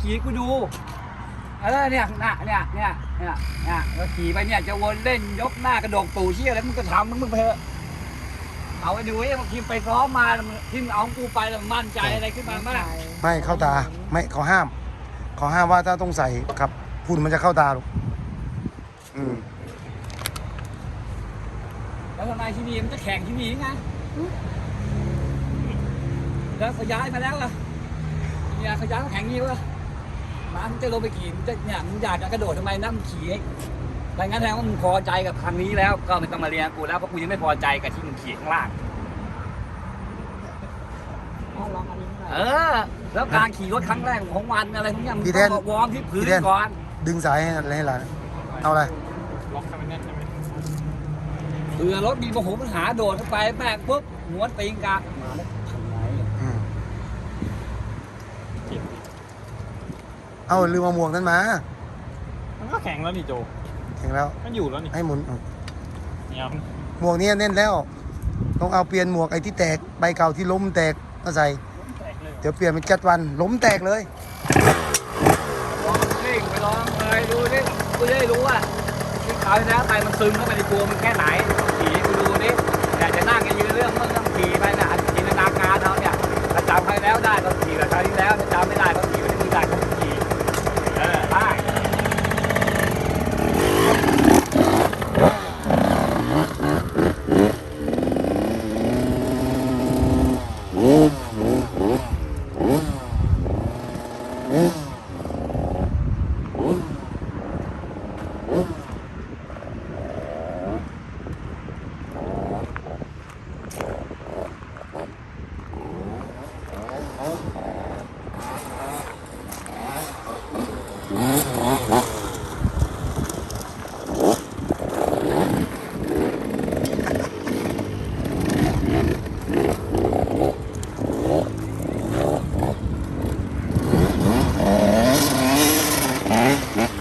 ขี่ให้กูดูเออเนี่ยน่ะเนี่ยเนี่ยเนี่ยเนี่ยเราขี่ไปเนี่ยจะวนเล่นยกหน้ากระโดดตู่เชี่ยอะไรมึงก็ทำมึงมึงไปเถอะเอาไปดูไอ้บางทีไปซ้อมมาทีมเอาของกูไปแล้วมั่นใจอะไรขึ้นมาบ้างไม่เข้าตาไม่เขาห้ามเขาห้ามว่าถ้าต้องใส่ครับฝุ่นมันจะเข้าตาลูกอืมแล้วทำไมที่นี่มันจะแข่งที่นี่ไงแล้วเขาย้ายมาแล้วล่ะเนี่ยเขาย้ายมาแข่งนี่วะ มามึงจะลงไปขี่มึงจะเนี่ยมึงอยากจะกระโดดทำไมนั่งขี่ให้ไม่งั้นแสดงว่ามึงพอใจกับทางนี้แล้ว ก็ไม่ต้องมาเรียนกูแล้วเพราะกูยังไม่พอใจกับที่มึงขี่ข้างล่างอ๋อลองอันนี้หน่อยเออ แล้วการขี่รถครั้งแรกของวันอะไรพวกเนี้ยมึงพี่ต้แทอนงมาวอร์มที่พื้นพี่แทน ก่อน ดึงสายให้ให้หลานเอาอะไรล็อกให้มันแน่นใช่ไหมเผื่อรถมีปัญหาปัญหาโดดเข้าไปแม่งปุ๊บหัวตีนกลางมาแล้วทำไง อืม เอาลืมเอาหมวกนั้นมา มันก็แข็งแล้วนี่โจถึงแล้ว มันอยู่แล้วนี่ให้หมุนเนี่ยมันหมวกนี้แน่นแล้ว ต้องเอาเปลี่ยนหมวกไอ้ที่แตกใบเก่าที่ล้มแตกมาใส่ แตกเลยเดี๋ยวเปลี่ยนเป็นจัดวันล้มแตกเลย ลองวิ่งไปลองเลยดูดิกูจะได้รู้ว่าที่เขาวที่แล้วไปมันซึมเข้าไปในตัวมันแค่ไหนขี่ให้กูดูดิอยากจะนั่งกันยืนเรื่องมึงต้องขี่ไปนะจินตนาการเขาเนี่ยถ้าจำใครแล้วได้ก็ขี่แบบคราวที่แล้วถ้าจำไม่ได้ก็ขี่ไป เ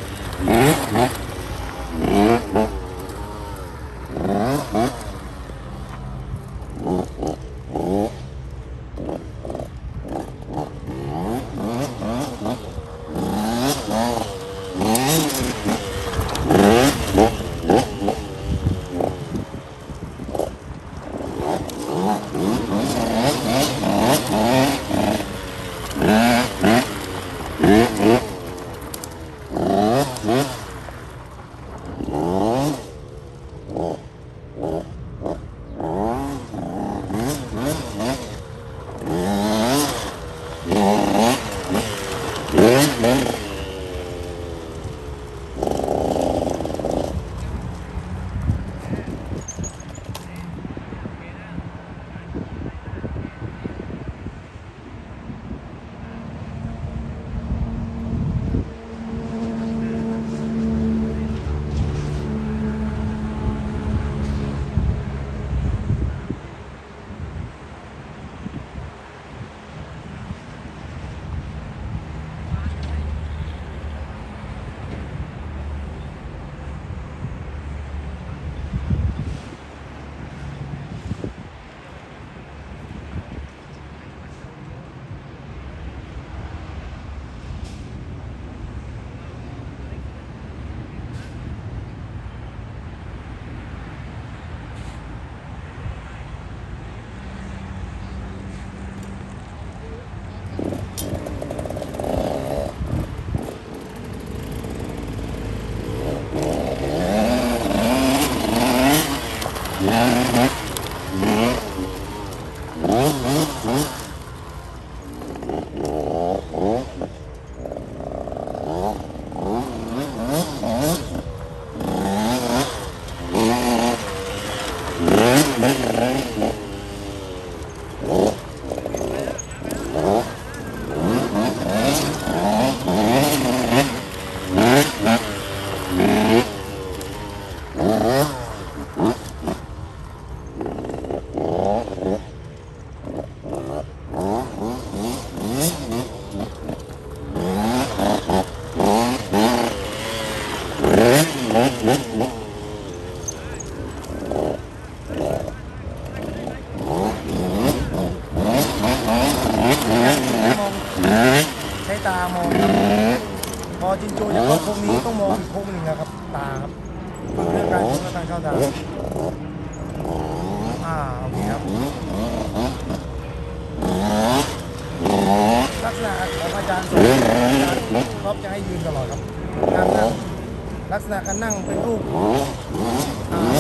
กษณะการนั่งเป็นรูป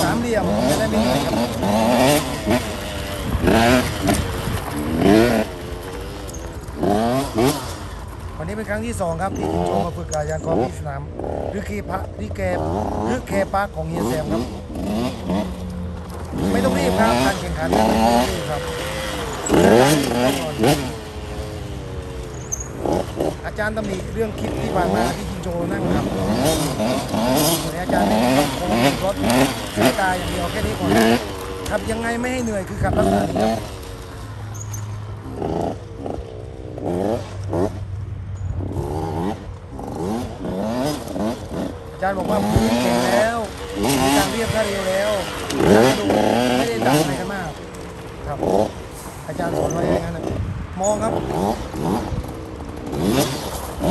สามเหลี่ยมจะได้ไม่เหนื่อยครับวันนี้เป็นครั้งที่สองครับที่จินโจมาฝึกกาจารย์กอล์ฟที่สนามหรือเคพะหรือแกหรือเคปาร์คของเฮียแซมครับ ไม่ต้องรีบครับการแข่งขันไม่ต้องรีบครับอาจารย์ตำหนิเรื่องคลิปที่ผ่านมาที่ โจนั่งครับวันนี้อาจารย์คงรถสายตาอย่างเดียวแค่นี้ก่อนขับยังไงไม่ให้เหนื่อยคือขับลักษณะนี้ครับอาจารย์บอกว่าพื้นเก่งแล้วมีทางเรียบท่าเร็วแล้วไม่ได้ดังอะไรกันมากครับ อาจารย์สอนไว้อย่างนั้นนะมองครับ นี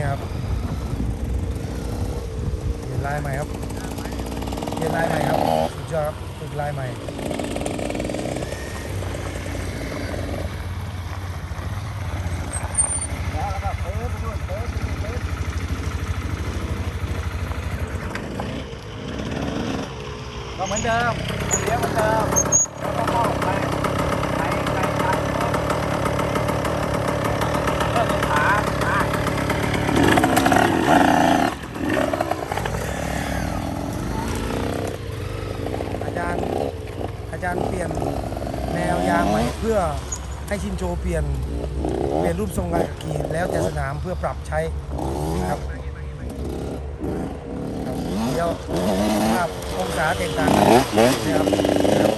่ครับเปลี่ยนลายใหม่ครับเปลี่ยนลายใหม่ครับสุดยอดครับฝึกลายใหม่ แล้วแล้วก็เพิ่มไปด้วยเพิ่มไปด้วยเพิ่มก็ เหมือนเดิมเลี้ยงเหมือนเดิมแล้วก็เข้าไปไปไปไปเพิ่มขาขาอาจารย์อาจารย์เปลี่ยนแนวยางใหม่เพื่อให้ชินโจเปลี่ยนเปลี่ยนรูปทรงการขี่แล้วแต่สนามเพื่อปรับใช้นะครับครับเดี๋ยว ภาพองศาแตกต่างกันนะครับ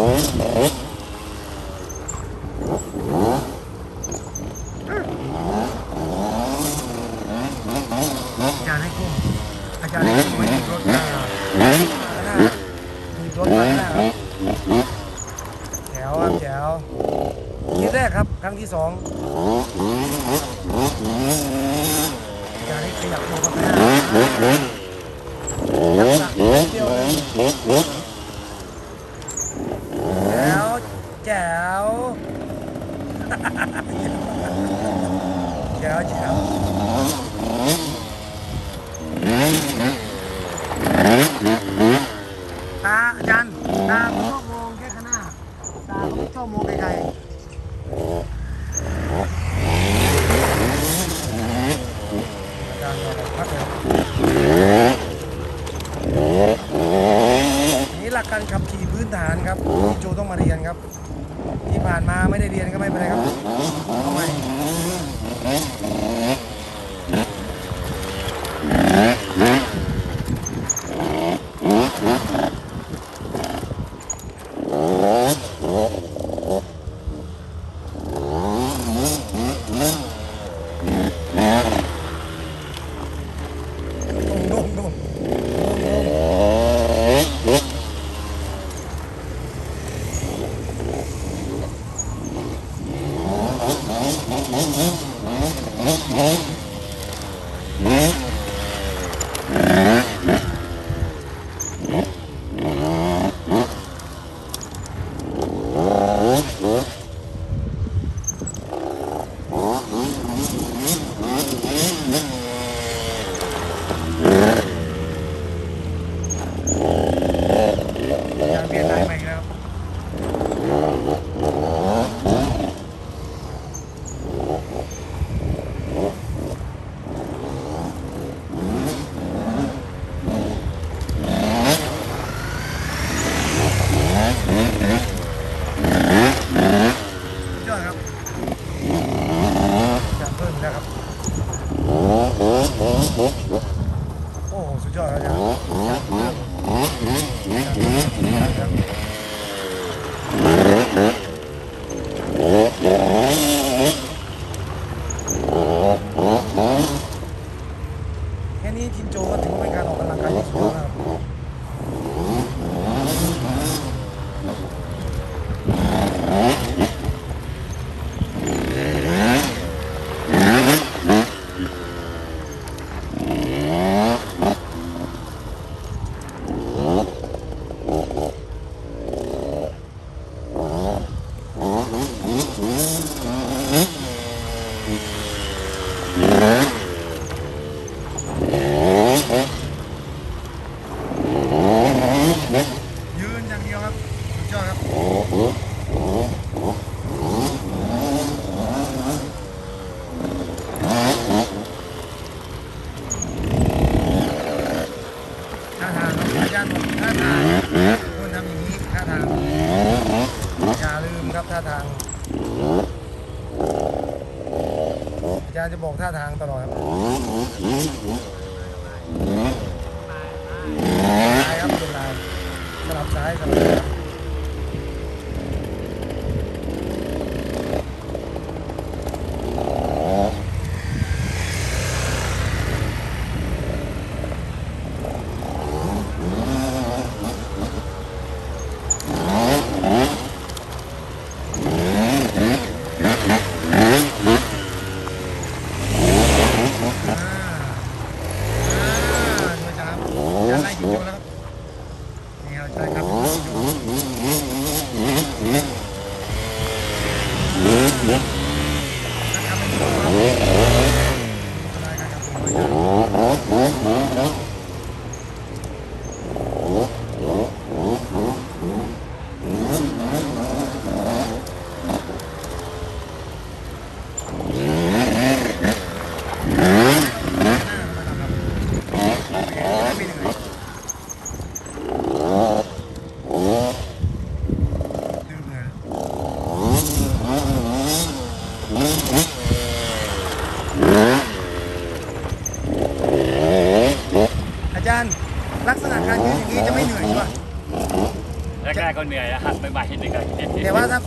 Mm-hmm. ตามชอบมองแค่ข้างหน้าตาผมชอบมองไกลๆนี่หลักการขับขี่พื้นฐานครับโจต้องมาเรียนครับ ที่ผ่านมาไม่ได้เรียนก็ไม่เป็นไรครับทำไม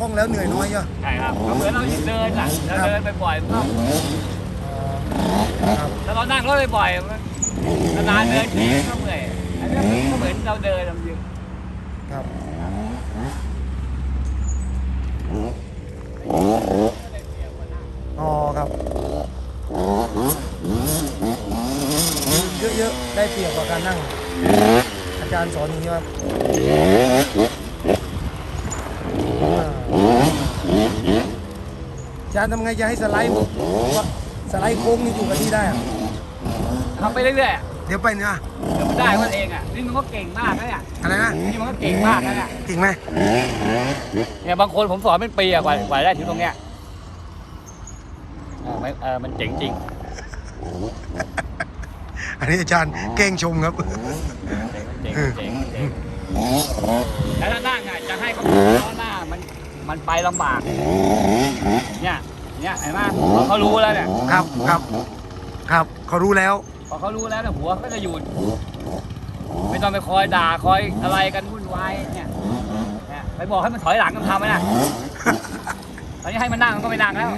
แต่ว่าถ้าคงแล้วเหนื่อยน้อยเยอะ ใช่ครับก็เหมือนเราเดินอะเราเดินไปบ่อยๆก็ครับ ถ้าเรานั่งรถไปบ่อยๆมันนานๆเดินทีก็เมื่อยอันนี้ก็เหมือนเราเดินเรายืนครับอ๋อครับเยอะๆได้เปรียบกว่าการนั่ง อาจารย์สอนอย่างนี้ครับาจารย์ทำไงจะให้สไลด์สไลด์โค้งนี่อยู่กับที่ได้อะทำไปเรื่อยๆอะเดี๋ยวไปเนื้อเดี๋ยวมันได้มันเองอะนี่มันก็เก่งมากนะเนี่ยอะไรนะนี่มันก็เก่งมากนะเนี่ยจริงไหมเนี่ยบางคนผมสอนเป็นปีอะกว่ากว่าได้ถึงตรงเนี้ยเออไม่เออมันเจ๋งจริงอันนี้อาจารย์เก่งชมครับ เจ๋งเจ๋งเจ๋งแล้วถ้านั่งอะจะให้เขาล้อหน้ามันมันไปลำบากเนี่ย เนี่ยเห็นไหมพอเขารู้แล้วเนี่ยครับครับ ครับเขารู้แล้ว พอเขารู้แล้วเนี่ยหัวก็จะหยุดไม่ต้องไปคอยด่าคอยอะไรกันวุ่นวายเนี่ยเนี่ยไปบอกให้มันถอยหลังกันทำไหมนะตอนนี้ให้มันนั่งมันก็ไม่นั่งแล้ว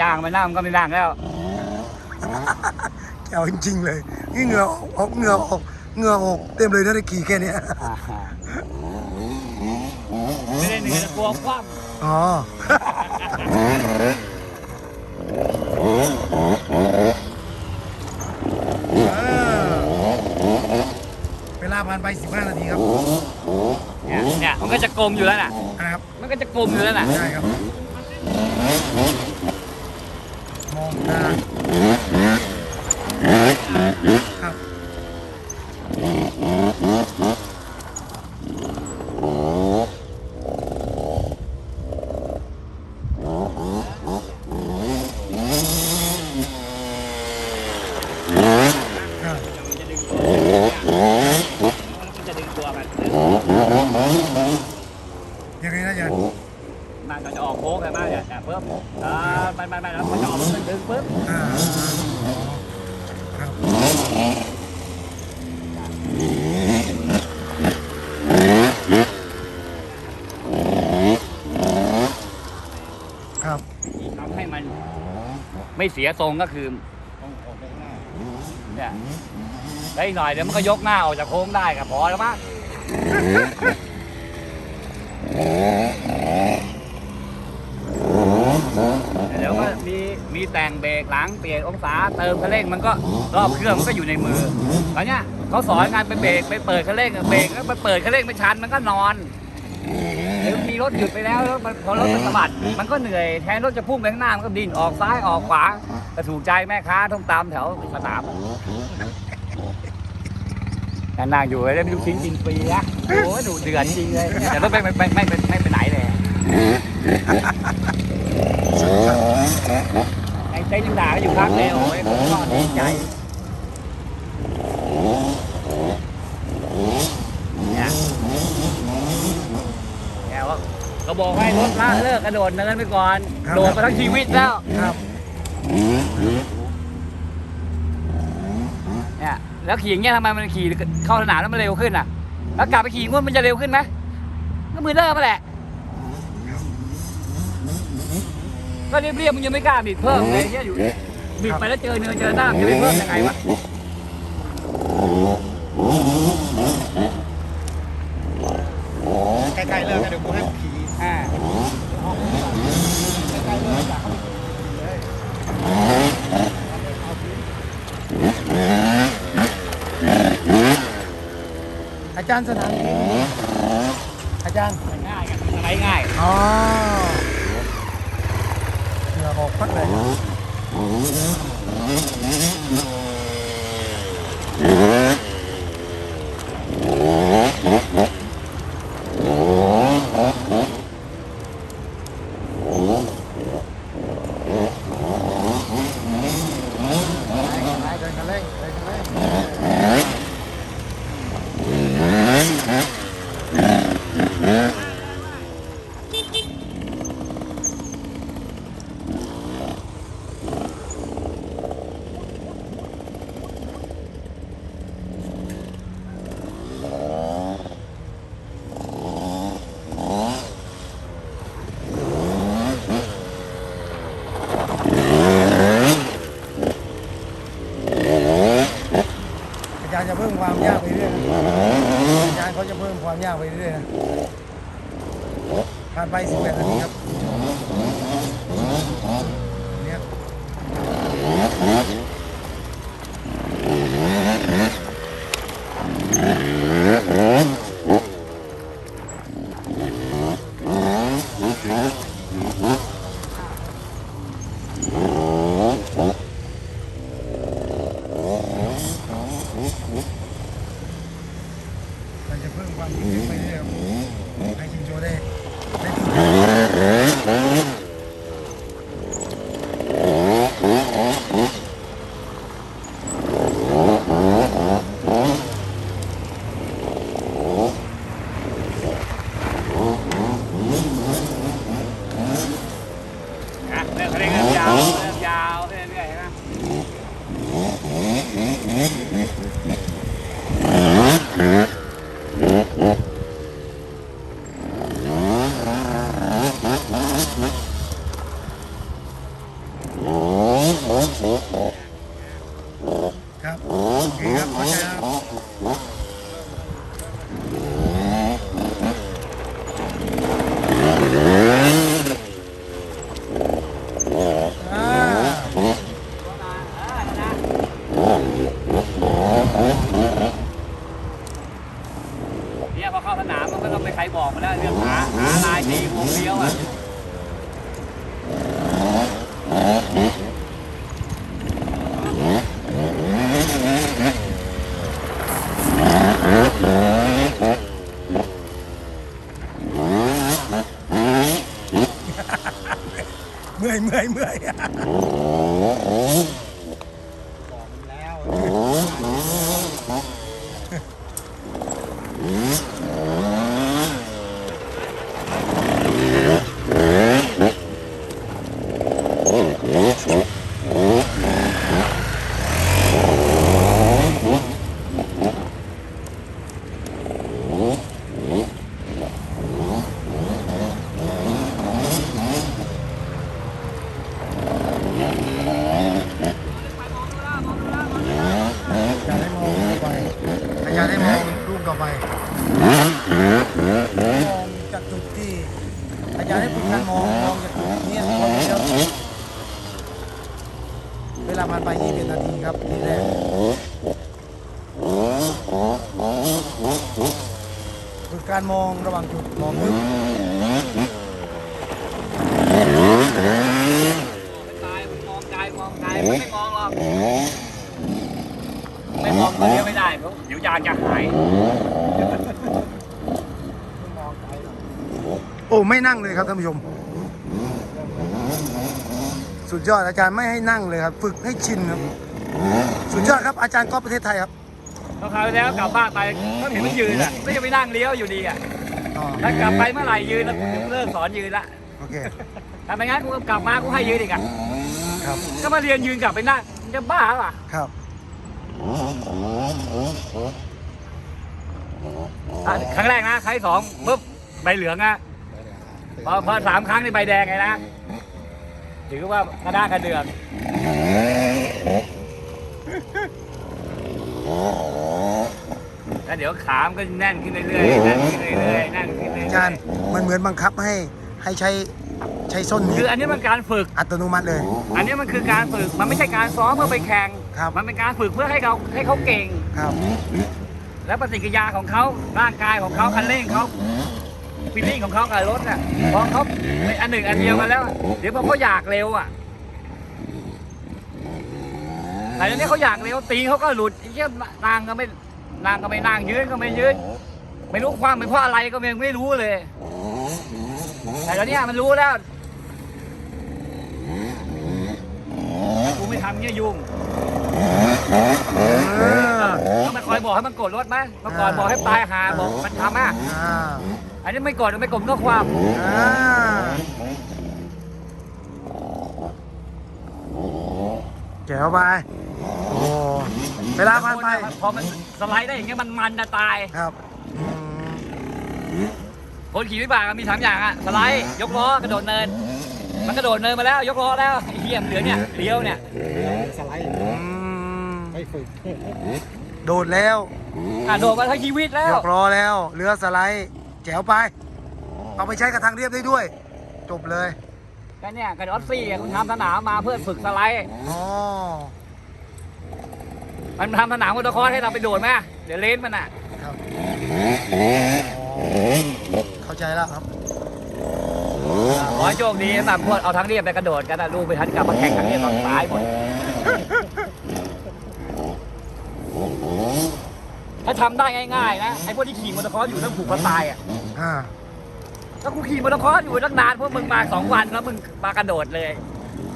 จ้างมันนั่งมันก็ไม่นั่งแล้วแกวจริงๆเลยนี่เหงื่อออกเหงื่อออกเหงื่อออกเต็มเลยถ้าได้ขี่แค่เนี้ยไม่ได้เหนื่อยกลัวคว่ เวลาผ่านไป 15 นาทีครับเนี่ยเนี่ยมันก็จะกลมอยู่แล้วน่ะ นะครับ มันก็จะกลมอยู่แล้วน่ะ ได้ครับ มองตา ไม่เสียทรงก็คือเนี่ยแล้หน่อยเดี๋ยวมันก็ยกหน้าออกจากโค้งได้ครับพอแล้วมั้งเดี๋ยวก็มีมีแต่งเบรกหลังเปลี่ยนองศาเติมคันเร่งมันก็รอบเครื่องมันก็อยู่ในมือตอนเนี้ยเขาสอนงานไปเบรกไปเปิดคันเร่งเบรกแล้วไปเปิดคันเร่งไม่ชันมันก็นอน หรือมีรถหยุดไปแล้วแล้วมันพอรถมันสะบัดมันก็เหนื่อยแทนรถจะพุ่งไปข้างหน้ามันก็ดิ้นออกซ้ายออกขวาก็ถูกใจแม่ค้าต้องตามแถวสนามนั่งอยู่ได้ไม่รู้ชิ้นกินฟรีนะโอ้ยดูเดือดจริงเลยแต่รถไม่ไม่ไม่ไม่ไม่ไม่ไปไหนเลยไอ้เต้นยังด่าก็อยู่ข้างเลยโอ้ยผมก็ดีใจเนี่ยแกว่าก็บอก ให้รถละเลิกกระโดดเนินไปก่อนโดดมาทั้งชีวิตแล้ว ครับ เนี่ย แล้วขี่อย่างเงี้ยทำไมมันขี่เข้าสนามแล้วมันเร็วขึ้นอะ แล้วกลับไปขี่งวดมันจะเร็วขึ้นไหมก็มือเลิกมาแหละ ก็เรียบๆมึงยังไม่กล้าบิดเพิ่มเลยเนี่ยอยู่บิดไปแล้วเจอเนินเจอหน้ามันจะไปเพิ่มยังไงวะ ใกล้ๆเลิกกันเดี๋ยวกูให้ขี่ อ่า อาจารย์สนามนี้อาจารย์ง่ายกันอะไรง่ายอ๋อเหงื่อออกพัดเลย เมื่อยเมื่อย เวลาผ่านไป21นาทีครับทีแรกฝึกการมองระหว่างจุดมองลึกตายมึงมองไกลมองไกลมันไม่มองหรอกไม่มองคนเดียวไม่ได้เพราะเดี๋ยวยานจะหายโอ้ไม่นั่งเลยครับท่านผู้ชม สุดยอดอาจารย์ไม่ให้นั่งเลยครับ ฝึกให้ชินครับ สุดยอดครับอาจารย์ก๊อฟประเทศไทยครับพอคราวที่แล้วกลับบ้านไปก็เห็นมันยืนอะก็ยังไปนั่งเลี้ยวอยู่ดีอะอ๋อถ้ากลับไปเมื่อไหร่ยืนแล้วเลิกสอนยืนละโอเคถ้าไม่งั้นกูกลับมากูให้ยืนอีกอะครับก็มาเรียนยืนกลับไปนั่งมึงจะบ้าป่ะครับ อะครั้งแรกนะครั้งที่สองปุ๊บใบเหลืองอะพอพอสามครั้งนี่ใบแดงไงนะ ถือว่ากระด้างกระเดืองแล้วเดี๋ยวขามนก็แน่นขึ้นเรื่อยๆแน่นขึ้นเรื่อยๆแน่นขึ้นเรื่อยๆอาจารย์มันเหมือนบังคับให้ให้ใช้ใช้ส้นคืออันนี้มันการฝึก อัตโนมัติเลย อันนี้มันคือการฝึก มันไม่ใช่การซ้อมเพื่อไปแข่ง ครับ มันเป็นการฝึกเพื่อให้เขาให้เขาเก่ง ครับ และปฏิกิริยาของเขาร่างกายของเขาคันเร่งเขา ฟีลลิ่งของเขากับรถน่ะพอเขาเป็นอันหนึ่งอันเดียวกันแล้ว เดี๋ยวพอเขาอยากเร็วอะแต่ตอนนี้เขาอยากเร็วตีเขาก็หลุดไอ้เชี่ยนางก็ไม่นางก็ไม่นางยืนก็ไม่ยืนไม่รู้ความเป็นเพราะอะไรก็ยังไม่รู้เลยแต่ตอนนี้มันรู้แล้วกูไม่ทำเงี้ยยุ่งต้องมาคอยบอกให้มันกดรถไหมเมื่อก่อนบอกให้ตายหาบอกมันทำอะ อ่าอันนี้ไม่กดไม่กดก็ความอ่าแจ๋วไปโอ้เวลาผ่านไปพอมันสไลด์ได้อย่างเงี้ยมันมันจะตายครับอืมคนขี่วิบากมันมีสามอย่างอะสไลด์ยกล้อกระโดดเนิน มันกระโดดเนินมาแล้ว ยกล้อแล้วไอ้เหี้ยมเหลือเนี่ยเลี้ยวเนี่ยอืมโดดแล้วอะโดดมาทั้งชีวิตแล้วยกล้อแล้วเรือสไลด์แจ๋วไป เอาไปใช้กับทางเรียบได้ด้วย จบเลยก็เนี่ยกระโดดซี่คุณทำสนามมาเพื่อฝึกสไลด์อ๋อมันทำสนามมอเตอร์คอร์สให้เราไปโดดไหมเดี๋ยวเลนมันอะครับเข้าใจแล้วครับขอให้โชคดีสำหรับพวกเอาทั้งเรียบไปกระโดดกันนะลูกไปทันกลับมาแข่งทั้งเรียบตอนตายหมด ถ้าทำได้ง่ายๆนะไอ้พวกที่ขี่มอเตอร์คอร์สอยู่ต้องผูกคอตายอะอ่าแล้วกูขี่มอเตอร์คอร์สอยู่ตั้งนานพวกมึงมาสองวันแล้วมึงมากระโดดเลย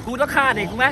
กูต้องฆ่าเด็กกูไหม